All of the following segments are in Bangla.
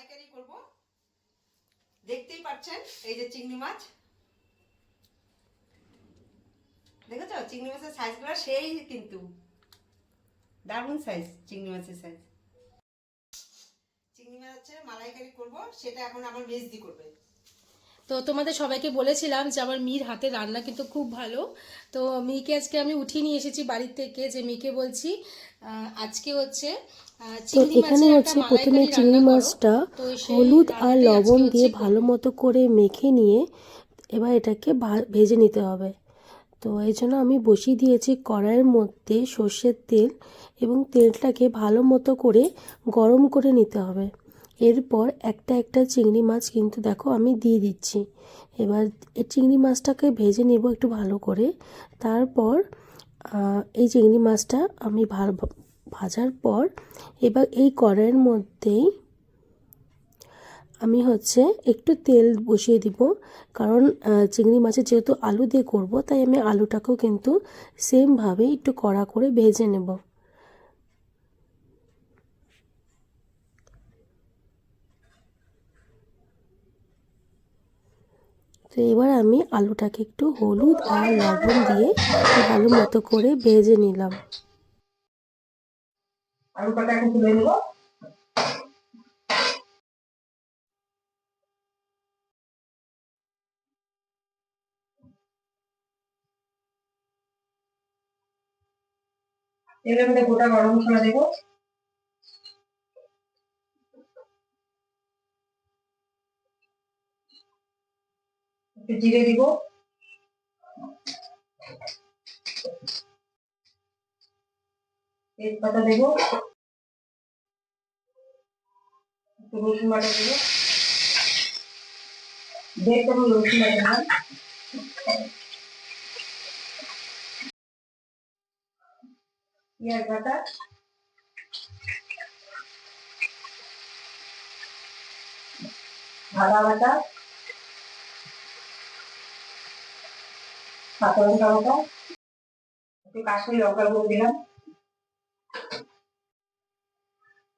মালাইকারি করব। দেখতেই পাচ্ছেন, এই যে চিংড়ি মাছ। দেখেছ? চিংড়ি মাছের সাইজগুলো সেই কিন্তু। দারুণ সাইজ চিংড়ি মাছের সাইজ চিংড়ি মাছ হচ্ছে মালাইকারি করব, সেটা এখন আমার মেজদি করবে। তো তোমাদের সবাইকে বলেছিলাম যে আমার মির হাতে রান্না কিন্তু খুব ভালো। তো মিকে আজকে আমি উঠিয়ে নিয়ে এসেছি বাড়ির থেকে যে মিকে বলছি আজকে হচ্ছে তো এখানে হচ্ছে প্রথমে চিংড়ি মাছটা হলুদ আর লবণ দিয়ে ভালো মতো করে মেখে নিয়ে এবার এটাকে ভেজে নিতে হবে। তো এই জন্য আমি বসিয়ে দিয়েছি কড়াইয়ের মধ্যে সর্ষের তেল এবং তেলটাকে ভালো মতো করে গরম করে নিতে হবে। এরপর একটা একটা চিংড়ি মাছ কিন্তু দেখো আমি দিয়ে দিচ্ছি। এবার এই চিংড়ি মাছটাকে ভেজে নেব একটু ভালো করে। তারপর এই চিংড়ি মাছটা আমি ভাজার পর এবার এই কড়াইয়ের মধ্যেই আমি হচ্ছে একটু তেল বসিয়ে দিব। কারণ চিংড়ি মাছের যেহেতু আলু দিয়ে করব, তাই আমি আলুটাকেও কিন্তু সেমভাবে একটু কড়া করে ভেজে নেব। তো এবার আমি আলুটাকে একটু হলুদ আর লবণ দিয়ে ভালো মতো করে ভেজে নিলাম। কটা এখন গোটা গরম মশলা দেবো। একটু জিরে দিব তেজপাতা দেবো একটু রসুন বাটা দেবো দেড় চামচ রসুন বাটা দিলাম পেঁয়াজ বাটা আদা বাটা কাঁচা টমেটো একটু কাশ্মীর লঙ্কার গুঁড়ো দিলাম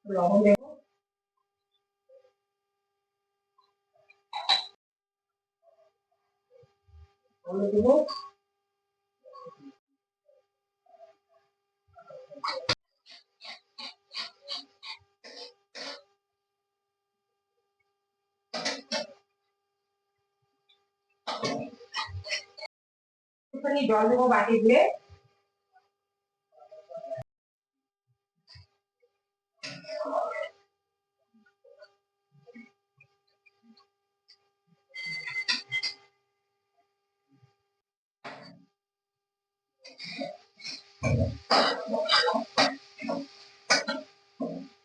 লবণ দেব। হলুদ দেবো। জল দেবো বাটি দিয়ে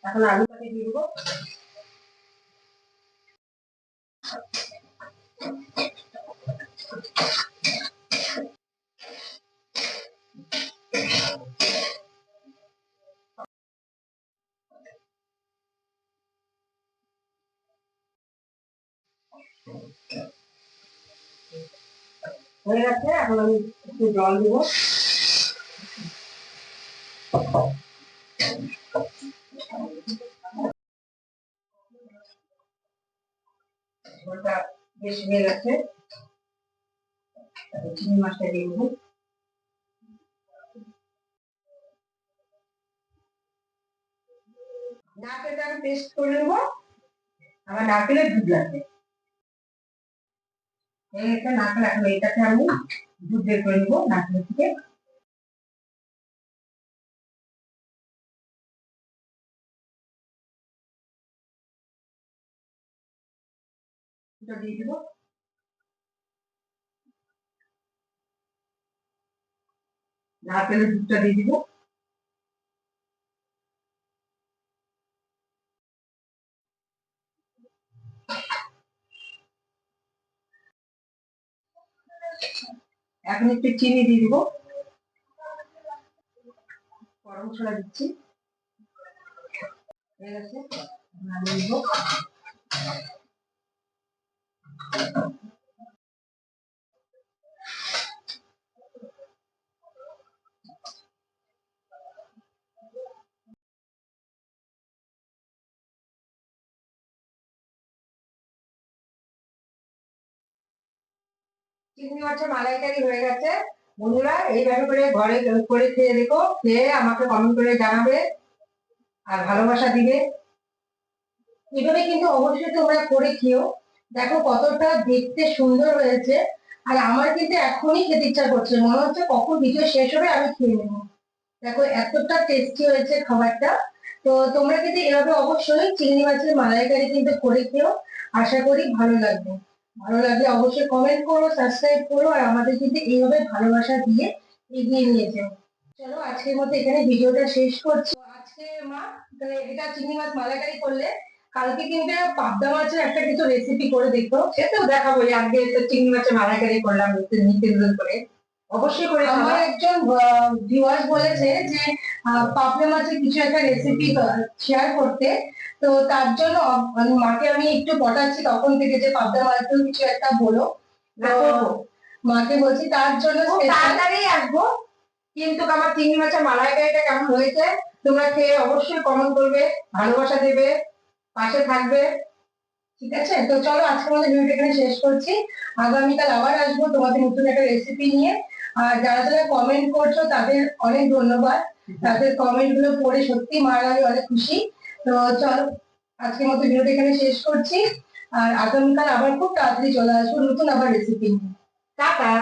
এখন আলুটাকে দিয়ে দেবো হয়ে গেছে, এখন আমি একটু জল দেবো। ঝোলটা বেশ হয়ে গেছে। চিংড়ি মাছটা দিয়ে দেবো। আমি পেস্ট করে নেব। আমার নারকেলের দুধ লাগবে এই একটা নারকেল এখন এটাকে আমি দুধ বের করে নেব, নারকেলের থেকে। দুধটা দিয়ে দেবো। নারকেলের দুধটা দিয়ে দিব। এখন একটু চিনি দিয়ে দিব। গরম মশলা দিচ্ছি। হয়ে গেছে। দিব চিংড়ি মাছের মালাইকারি হয়ে গেছে। বন্ধুরা, এইভাবে করে ঘরে করে খেয়ে দেখো, খেয়ে আমাকে কমেন্ট করে জানাবে আর ভালোবাসা দিবে। এভাবে কিন্তু অবশ্যই তোমরা করে খেও দেখো কতটা দেখতে সুন্দর হয়েছে। আর আমার কিন্তু এখনই খেতে ইচ্ছা করছে, মনে হচ্ছে কখন ভিডিও শেষ হবে আমি খেয়ে নেব। দেখো এতটা টেস্টি হয়েছে খাবারটা। তো তোমরা কিন্তু এভাবে অবশ্যই চিংড়ি মাছের মালাইকারি কিন্তু করে খেও আশা করি ভালো লাগবে। ভালো লাগলে অবশ্যই কমেন্ট করো সাবস্ক্রাইব করো, আর আমাদের কিন্তু এইভাবে ভালোবাসা দিয়ে এগিয়ে নিয়ে যাও। চলো, আজকের মতো এখানে ভিডিওটা শেষ করছি। আজকে মা, তাহলে এটা চিংড়ি মাছ মালাকারি করলে, কালকে কিন্তু পাবদা মাছের একটা কিছু রেসিপি করে দেখব। সেটাও দেখাবো আজকে তো চিংড়ি মাছের মালাকারি করলাম নিতে করে। অবশ্যই করে আমার একজন ভিউয়ার্স বলেছে যে আহ, মাছের কিছু একটা রেসিপি শেয়ার করতে। তো তার জন্য মানে মাকে আমি একটু পটাচ্ছি তখন থেকে যে পাবদা মাছের কিছু একটা বলো। মাকে বলছি তার জন্য তাড়াতাড়ি আসব। কিন্তু আমার চিংড়ি মাছের মালাইকারিটা কেমন হয়েছে তোমরা খেয়ে অবশ্যই কমেন্ট করবে ভালোবাসা দেবে পাশে থাকবে। ঠিক আছে? তো চলো আজকের মধ্যে ভিডিওটা এখানে শেষ করছি। আগামীকাল আবার আসব তোমাদের নতুন একটা রেসিপি নিয়ে। আর যারা যারা কমেন্ট করছ, তাদের অনেক ধন্যবাদ। তাদের কমেন্টগুলো পড়ে সত্যি মারা আমি অনেক খুশি। তো চলো, আজকের মতো ভিডিওটা এখানে শেষ করছি। আর আগামীকাল আবার খুব তাড়াতাড়ি চলে আসব নতুন আবার রেসিপি নিয়ে। টাটা!